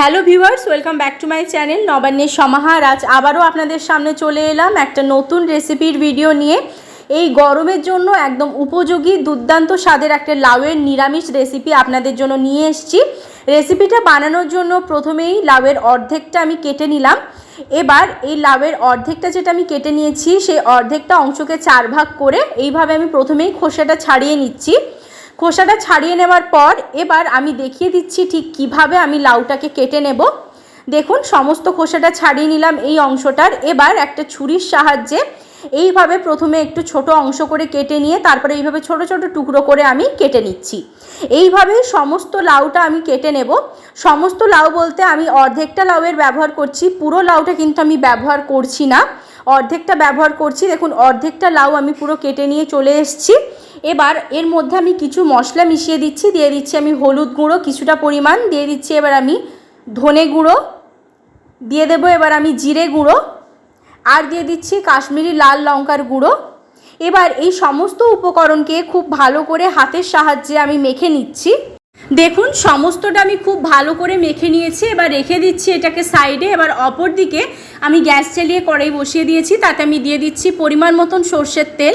Hello viewers, welcome back to my channel নবান্নের সমাহার আজ আবারও আপনাদের সামনে চলে এলাম একটা নতুন রেসিপির ভিডিও নিয়ে। এই গরমের জন্য একদম উপযোগী, দুর্দান্ত স্বাদের একটা লাউয়ের নিরামিষ রেসিপি আপনাদের জন্য নিয়ে এসেছি। রেসিপিটা বানানোর জন্য প্রথমেই লাউয়ের অর্ধেকটা আমি কেটে নিলাম। এবার এই লাউয়ের অর্ধেকটা যেটা আমি কেটে নিয়েছি, সেই অর্ধেকটা অংশকে চার ভাগ করে এইভাবে আমি প্রথমেই খোসাটা ছাড়িয়ে নিচ্ছি। খোসাটা ছাড়িয়ে নেওয়ার পর এবার আমি দেখিয়ে দিচ্ছি ঠিক কীভাবে আমি লাউটাকে কেটে নেব। দেখুন, সমস্ত খোসাটা ছাড়িয়ে নিলাম এই অংশটার। এবার একটা ছুরির সাহায্যে এইভাবে প্রথমে একটু ছোট অংশ করে কেটে নিয়ে তারপরে এইভাবে ছোট ছোট টুকরো করে আমি কেটে নিচ্ছি। এইভাবে সমস্ত লাউটা আমি কেটে নেব। সমস্ত লাউ বলতে আমি অর্ধেকটা লাউয়ের ব্যবহার করছি। পুরো লাউটা কিন্তু আমি ব্যবহার করছি না। অর্ধেকটা ব্যবহার করছি। দেখুন, অর্ধেকটা লাউ আমি পুরো কেটে নিয়ে চলে এসেছি। এবার এর মধ্যে আমি কিছু মশলা মিশিয়ে দিচ্ছি। দিয়ে দিচ্ছি আমি হলুদ গুঁড়ো, কিছুটা পরিমাণ। দিয়ে দিচ্ছি এবার আমি ধনে গুঁড়ো। দিয়ে দেবো এবার আমি জিরে গুঁড়ো। আর দিয়ে দিচ্ছি কাশ্মীরি লাল লঙ্কার গুঁড়ো। এবার এই সমস্ত উপকরণকে খুব ভালো করে হাতের সাহায্যে আমি মেখে নিচ্ছি। দেখুন, সমস্তটা আমি খুব ভালো করে মেখে নিয়েছি, এবার রেখে দিচ্ছি এটাকে সাইডে, এবার অপর দিকে আমি গ্যাস চালিয়ে কড়াই বসিয়ে দিয়েছি, তাতে আমি দিয়ে দিচ্ছি পরিমাণ মতন সর্ষের তেল।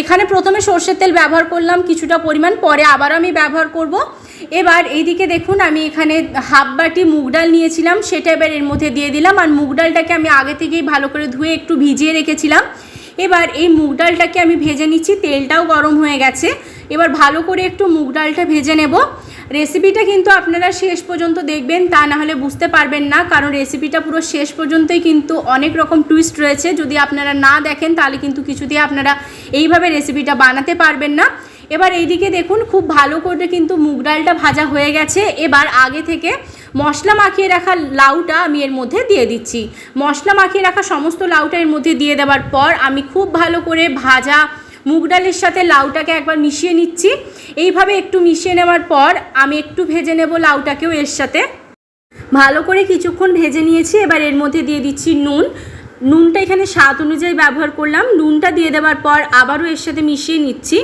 এখানে প্রথমে সর্ষের তেল ব্যবহার করলাম কিছুটা পরিমাণ, পরে আবার আমি ব্যবহার করব। এবার এইদিকে দেখুন, আমি এখানে হাফ বাটি মুগ ডাল নিয়েছিলাম, সেটা এবার এর মধ্যে দিয়ে দিলাম, আর মুগ ডালটাকে আমি আগে থেকেই ভালো করে ধুয়ে একটু ভিজিয়ে রেখেছিলাম। এবার এই মুগ ডালটাকে আমি ভেজে নিচ্ছি, তেলটাও গরম হয়ে গেছে। এবার ভালো করে একটু মুগ ডালটা ভেজে নেব। রেসিপিটা কিন্তু আপনারা শেষ পর্যন্ত দেখবেন, তা না হলে বুঝতে পারবেন না, কারণ রেসিপিটা পুরো শেষ পর্যন্তই কিন্তু অনেক রকম টুইস্ট রয়েছে। যদি আপনারা না দেখেন, তাহলে কিন্তু কিছুতেই আপনারা এইভাবে রেসিপিটা বানাতে পারবেন না। এবার এইদিকে দেখুন, খুব ভালো করে কিন্তু মুগ ডালটা ভাজা হয়ে গেছে। এবার আগে থেকে মশলা মাখিয়ে রাখা লাউটা আমি এর মধ্যে দিয়ে দিচ্ছি। মশলা মাখিয়ে রাখা সমস্ত লাউটা এর মধ্যে দিয়ে দেওয়ার পর আমি খুব ভালো করে ভাজা মুগ ডালের সাথে লাউটাকে একবার মিশিয়ে নিচ্ছি। এইভাবে একটু মিশিয়ে নেওয়ার পর আমি একটু ভেজে নেব লাউটাকেও এর সাথে। ভালো করে কিছুক্ষণ ভেজে নিয়েছি, এবার এর মধ্যে দিয়ে দিচ্ছি নুন। নুনটা এখানে স্বাদ অনুযায়ী ব্যবহার করলাম। নুনটা দিয়ে দেওয়ার পর আবারও এর সাথে মিশিয়ে নিচ্ছি।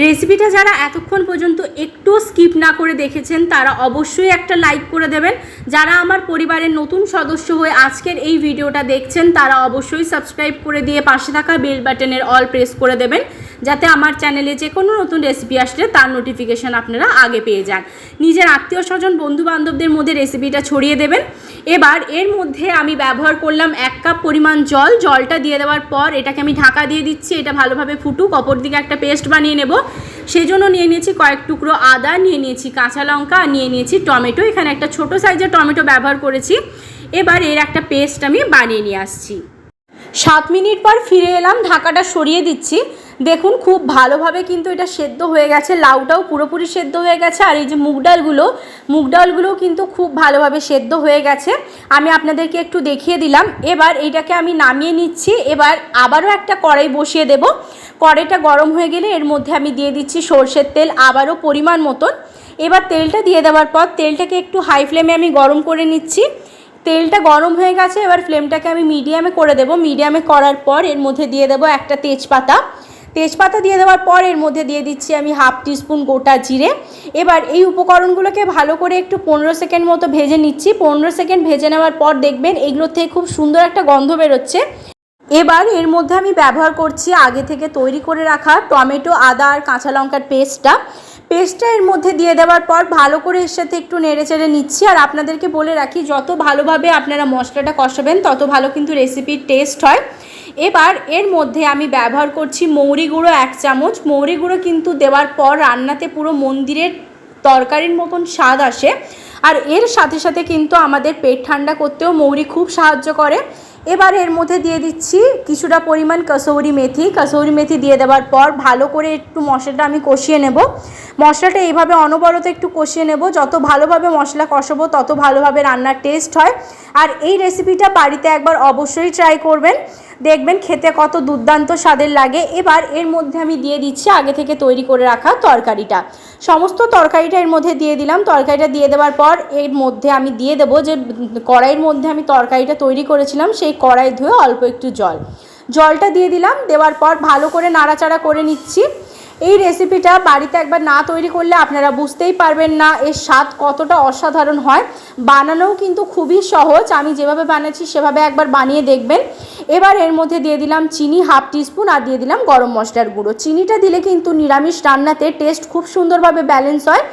রেসিপিটা যারা এতক্ষণ পর্যন্ত একটু স্কিপ না করে দেখেছেন, তারা অবশ্যই একটা লাইক করে দেবেন। যারা আমার পরিবারের নতুন সদস্য হয়ে আজকের এই ভিডিওটা দেখছেন, তারা অবশ্যই সাবস্ক্রাইব করে দিয়ে পাশে থাকা বেল বাটনের অল প্রেস করে দেবেন, যাতে আমার চ্যানেলে যে কোনো নতুন রেসিপি আসলে তার নোটিফিকেশান আপনারা আগে পেয়ে যান। নিজের আত্মীয় স্বজন বন্ধু বান্ধবদের মধ্যে রেসিপিটা ছড়িয়ে দেবেন। এবার এর মধ্যে আমি ব্যবহার করলাম এক কাপ পরিমাণ জল। জলটা দিয়ে দেওয়ার পর এটাকে আমি ঢাকা দিয়ে দিচ্ছি। এটা ভালোভাবে ফুটুক অপর দিকে একটা পেস্ট বানিয়ে নেব। সেই জন্য নিয়ে নিয়েছি কয়েক টুকরো আদা, নিয়ে নিয়েছি কাঁচা লঙ্কা নিয়ে নিয়েছি টমেটো। এখানে একটা ছোট সাইজের টমেটো ব্যবহার করেছি। এবার এর একটা পেস্ট আমি বানিয়ে নিয়ে আসছি। সাত মিনিট পর ফিরে এলাম, ঢাকাটা সরিয়ে দিচ্ছি। দেখুন, খুব ভালোভাবে কিন্তু এটা সেদ্ধ হয়ে গেছে, লাউটাও পুরোপুরি সেদ্ধ হয়ে গেছে, আর এই যে মুগ ডালগুলো, মুগ ডালগুলোও কিন্তু খুব ভালোভাবে সেদ্ধ হয়ে গেছে। আমি আপনাদেরকে একটু দেখিয়ে দিলাম। এবার এইটাকে আমি নামিয়ে নিচ্ছি, এবার আবারও একটা কড়াই বসিয়ে দেব। কড়াইটা গরম হয়ে গেলে এর মধ্যে আমি দিয়ে দিচ্ছি সর্ষের তেল আবারও পরিমাণ মতন। এবার তেলটা দিয়ে দেওয়ার পর তেলটাকে একটু হাই ফ্লেমে আমি গরম করে নিচ্ছি। তেলটা গরম হয়ে গেছে, এবার ফ্লেমটাকে আমি মিডিয়ামে করে দেব। মিডিয়ামে করার পর এর মধ্যে দিয়ে দেবো একটা তেজপাতা। তেজপাতা দিয়ে দেওয়ার পর এর মধ্যে দিয়ে দিচ্ছি আমি হাফ টিস্পুন গোটা জিরে। এবার এই উপকরণগুলোকে ভালো করে একটু পনেরো সেকেন্ড মতো ভেজে নিচ্ছি। পনেরো সেকেন্ড ভেজে নেওয়ার পর দেখবেন এগুলোর থেকে খুব সুন্দর একটা গন্ধ বেরোচ্ছে। এবার এর মধ্যে আমি ব্যবহার করছি আগে থেকে তৈরি করে রাখা টমেটো, আদা আর কাঁচা লঙ্কার পেস্টটা পেস্টটা এর মধ্যে দিয়ে দেওয়ার পর ভালো করে এর সাথে একটু নেড়ে চেড়ে নিচ্ছি। আর আপনাদেরকে বলে রাখি, যত ভালোভাবে আপনারা মশলাটা কষাবেন, তত ভালো কিন্তু রেসিপির টেস্ট হয়। এবার এর মধ্যে আমি ব্যবহার করছি মৌরি গুঁড়ো এক চামচ। মৌরি গুঁড়ো কিন্তু দেওয়ার পর রান্নাতে পুরো মন্দিরের তরকারির মতন স্বাদ আসে। আর এর সাথে সাথে কিন্তু আমাদের পেট ঠান্ডা করতেও মৌরি খুব সাহায্য করে। এবার এর মধ্যে দিয়ে দিচ্ছি কিছুটা পরিমাণ কসৌরি মেথি। কসৌরি মেথি দিয়ে দেওয়ার পর ভালো করে একটু মশলাটা আমি কষিয়ে নেব। মশলাটা এইভাবে অনবরত একটু কষিয়ে নেব। যত ভালোভাবে মশলা কষাবো, তত ভালোভাবে রান্নার টেস্ট হয়। আর এই রেসিপিটা বাড়িতে একবার অবশ্যই ট্রাই করবেন। দেখবেন খেতে কত দুর্দান্ত স্বাদের লাগে। এবার এর মধ্যে আমি দিয়ে দিচ্ছি আগে থেকে তৈরি করে রাখা তরকারিটা। সমস্ত তরকারিটা এর মধ্যে দিয়ে দিলাম। তরকারিটা দিয়ে দেওয়ার পর এর মধ্যে আমি দিয়ে দেবো যে, কড়াইয়ের মধ্যে আমি তরকারিটা তৈরি করেছিলাম, সেই কড়াই ধুয়ে অল্প একটু জল। জলটা দিয়ে দিলাম। দেওয়ার পর ভালো করে নাড়াচাড়া করে নিচ্ছি। এই রেসিপিটা বাড়িতে একবার না তৈরি করলে আপনারা বুঝতেই পারবেন না এর স্বাদ কতটা অসাধারণ হয়। বানানোও কিন্তু খুবই সহজ। আমি যেভাবে বানাচ্ছি, সেভাবে একবার বানিয়ে দেখবেন। এবার এর মধ্যে দিয়ে দিলাম চিনি হাফ টিস্পুন আর দিয়ে দিলাম গরম মশলার গুঁড়ো। চিনিটা দিলে কিন্তু নিরামিষ রান্নাতে টেস্ট খুব সুন্দরভাবে ব্যালেন্স হয়।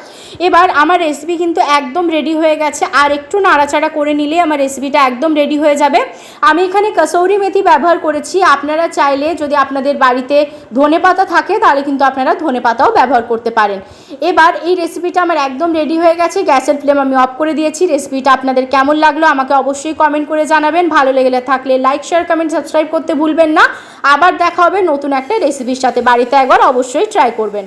এবার আমার রেসিপি কিন্তু একদম রেডি হয়ে গেছে। আর একটু নাড়াচাড়া করে নিলে আমার রেসিপিটা একদম রেডি হয়ে যাবে। আমি এখানে কসৌরি মেথি ব্যবহার করেছি। আপনারা চাইলে যদি আপনাদের বাড়িতে ধনে পাতা থাকে, তাহলে কিন্তু আপনারা ধনে পাতাও ব্যবহার করতে পারেন। এবার এই রেসিপিটা আমার একদম রেডি হয়ে গেছে। গ্যাসের ফ্লেম আমি অফ করে দিয়েছি। রেসিপিটা আপনাদের কেমন লাগল আমাকে অবশ্যই কমেন্ট করে জানাবেন। ভালো লেগে থাকলে লাইক শেয়ার কমেন্ট সাবস্ক্রাইব করতে ভুলবেন না। আবার দেখা হবে নতুন একটা রেসিপির সাথে। বাড়িতে একবার অবশ্যই ট্রাই করবেন।